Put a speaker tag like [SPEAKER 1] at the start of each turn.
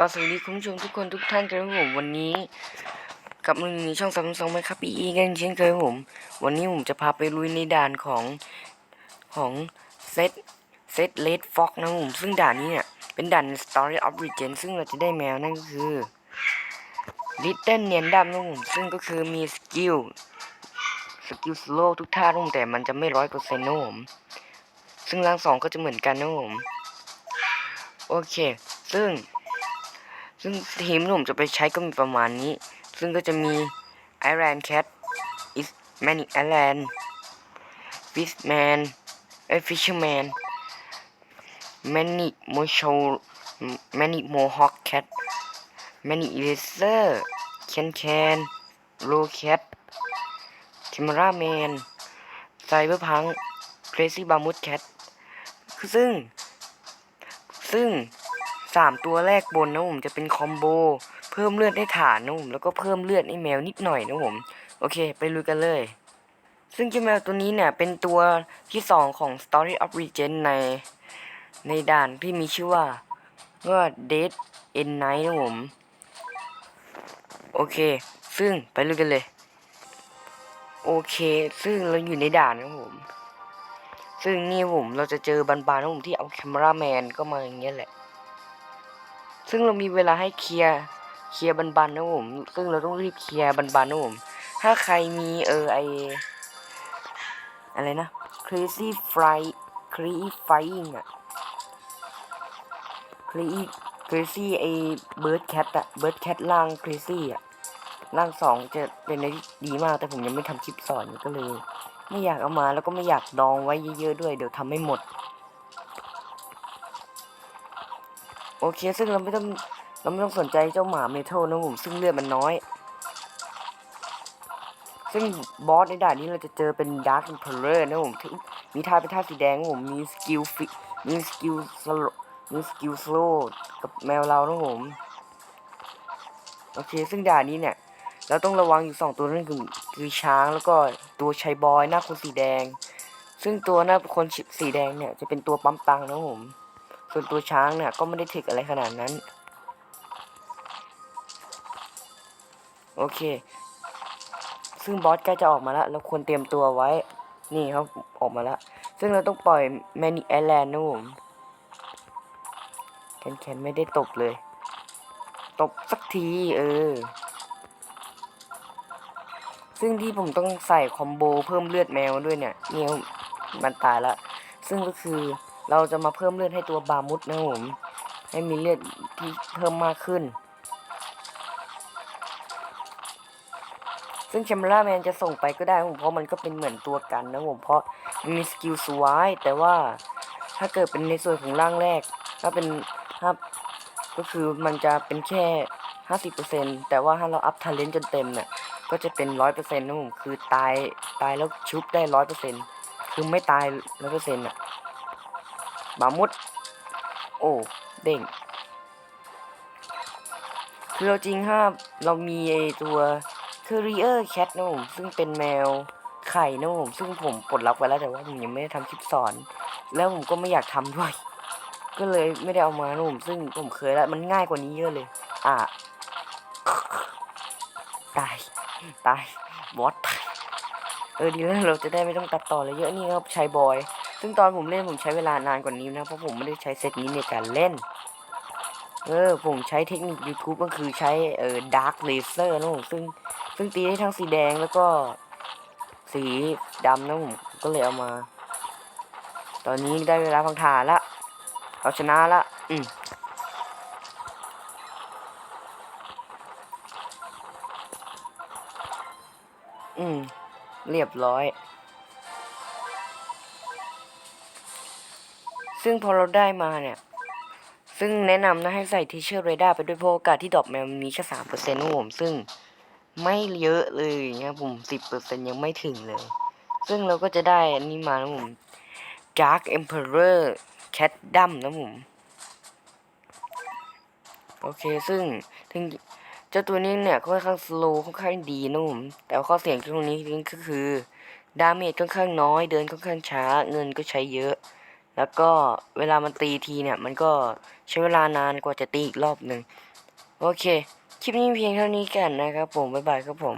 [SPEAKER 1] ก็สวัสดีคุณผู้ชมทุกคนทุกท่านครับผมวันนี้กลับมาในช่องซัมซุงไหมครับปีอีกันเช่นเคยผม วันนี้ผมจะพาไปลุยในด่านของของเซตเซตเลดฟ็อกนะผมซึ่งด่านนี้เนี่ยเป็นด่าน Story of Legend ซึ่งเราจะได้แมวนั่นก็คือ Little เนียนดำนะผมซึ่งก็คือมีสกิลสกิลสโลทุกท่านะผมแต่มันจะไม่ร้อยเปอร์เซ็นต์นะผมซึ่งร่างสองก็จะเหมือนกันนะผมโอเค ซึ่ง ซึ่งทีมที่ผมจะไปใช้ก็มีประมาณนี้ ซึ่งก็จะมี Iron Cat is Manic Island Fishman เอ้ย Fisherman Manic Mocho Manic Mohawk Cat Manic Eraser Can Can Low Cat Cameraman Cyberpunk Crazy Bamut Cat ซึ่ง ซึ่งามตัวแรกบนนะผมจะเป็นคอมโบ เพิ่มเลือดให้ฐานนะผมแล้วก็เพิ่มเลือดให้แมวนิดหน่อยนะผม โอเค ไปลุยกันเลย ซึ่งเจ้าแมวตัวนี้เนี่ยเป็นตัวที่สองของ Story of Regen ใน ในด่านที่มีชื่อว่าว่า Dead End Night นะผม โอเค ซึ่งไปลุยกันเลย โอเค ซึ่งเราอยู่ในด่านนะผมซึ่งนี่ผมเราจะเจอบันบานนะผมที่เอาแคมราแมนก็มาอย่างเงี้ยแหละ ซึ่งเรามีเวลาให้เคลียร์เคลียร์บันบันนะผม ซึ่งเราต้องรีบเคลียร์บันบันนะผม ถ้าใครมีเออไออะไรนะ crazy fly crazy flying อะ crazy crazy ไอ bird cat อะ bird cat ล่าง crazy อะล่างสองจะเป็นอะไรที่ดีมากแต่ผมยังไม่ทำคลิปสอนก็เลย ไม่อยากเอามาแล้วก็ไม่อยากดองไว้เยอะๆด้วย เดี๋ยวทำไม่หมด โอเค ซึ่งเราไม่ต้องเราไม่ต้องสนใจเจ้าหมาเมทัลนะผมซึ่งเลือดมันน้อย ซึ่งบอสในด่านนี้เราจะเจอเป็นดาร์ e เพลเลอร์นะผมที่มีท่าเป็นท่าสีแดงนะผมมีสกิลฟิมีสกิลสโลมีสกิลสโลกับแมวเรานะผมโอเค ซึ่งด่านนี้เนี่ย เราต้องระวังอยู่สองตัวนั่นคือคือช้างแล้วก็ตัวชัยบอยหน้าคนสีแดง ซึ่งตัวหน้าคนสีแดงเนี่ยจะเป็นตัวปั๊มตังนะผม ส่วนตัวช้างเนี่ยก็ไม่ได้ถึกอะไรขนาดนั้น โอเค ซึ่งบอสใกล้จะออกมาแล้ว เราควรเตรียมตัวไว้ นี่เขาออกมาแล้ว ซึ่งเราต้องปล่อยแมนิไอแลนด์นะผมแคนแคนไม่ได้ตบเลย ตบสักที เออ ซึ่งที่ผมต้องใส่คอมโบเพิ่มเลือดแมวด้วยเนี่ยเนี่ยมันตายละ ซึ่งก็คือ เราจะมาเพิ่มเลือดให้ตัวบามุดนะผมให้มีเลือดที่เพิ่มมากขึ้น ซึ่งแคมเมราแมนจะส่งไปก็ได้ผมเพราะมันก็เป็นเหมือนตัวกันนะผมเพราะมันมีสกิลสวายแต่ว่าถ้าเกิดเป็นในส่วนของร่างแรกถ้าเป็นถ้าก็คือมันจะเป็นแค่ห้าสิบเปอร์เซ็นแต่ว่าถ้าเราอัพทาเลนต์จนเต็มเนี่ยก็จะเป็นร้อยเปอร์เซ็นต์นะผมคือตายตายแล้วชุบได้ร้อยเปอร์เซ็นคือไม่ตายร้อยเปอร์เซ็นต์อะ บามุด โอ้ เด้ง คือเราจริงถ้าเรามีไอตัว Courier Cat นะผมซึ่งเป็นแมวไข่นะผมซึ่งผมปลดล็อกไว้แล้วแต่ว่าผมยังไม่ได้ทำคลิปสอน แล้วผมก็ไม่อยากทำด้วย ก็เลยไม่ได้เอามานะผมซึ่งผมเคยแล้วมันง่ายกว่านี้เยอะเลย อะตายตายบอสตายเออดีแล้วเราจะได้ไม่ต้องตัดต่อเลยเยอะนี่ครับชายบอย ซึ่งตอนผมเล่นผมใช้เวลานานกว่านี้นะ เพราะผมไม่ได้ใช้เซตนี้ในการเล่น เออ ผมใช้เทคนิค YouTube ก็คือใช้เอ่อ Dark Laser นะผมซึ่งซึ่งตีได้ทั้งสีแดงแล้วก็สีดำนะผมก็เลยเอามา ตอนนี้ได้เวลาพังถ่านละเราชนะละอืมอืม เรียบร้อย ซึ่งพอเราได้มาเนี่ย ซึ่งแนะนำนะให้ใส่ทีเชอร์เรดาร์ไปด้วยเพราะโอกาสที่ดรอปแมวมีแค่สามเปอร์เซ็นต์ของผมซึ่งไม่เยอะเลยนะผมสิบเปอร์เซ็นยังไม่ถึงเลย ซึ่งเราก็จะได้อันนี้มานะผม Dark Emperor Cat d u m นะผม โอเคซึ่งถึงเจ้าตัวนี้เนี่ยค่อนข้างสโลค่อนข้างดีนะผม แต่ข้อเสียงตรงนี้ก็คือ ดาเมจค่อนข้างน้อย เดินค่อนข้างช้า เงินก็ใช้เยอะ แล้วก็เวลามันตีทีเนี่ย มันก็ใช้เวลานานกว่าจะตีอีกรอบหนึ่งโอเค คลิปนี้เพียงเท่านี้กันนะครับผม บ๊ายบายครับผม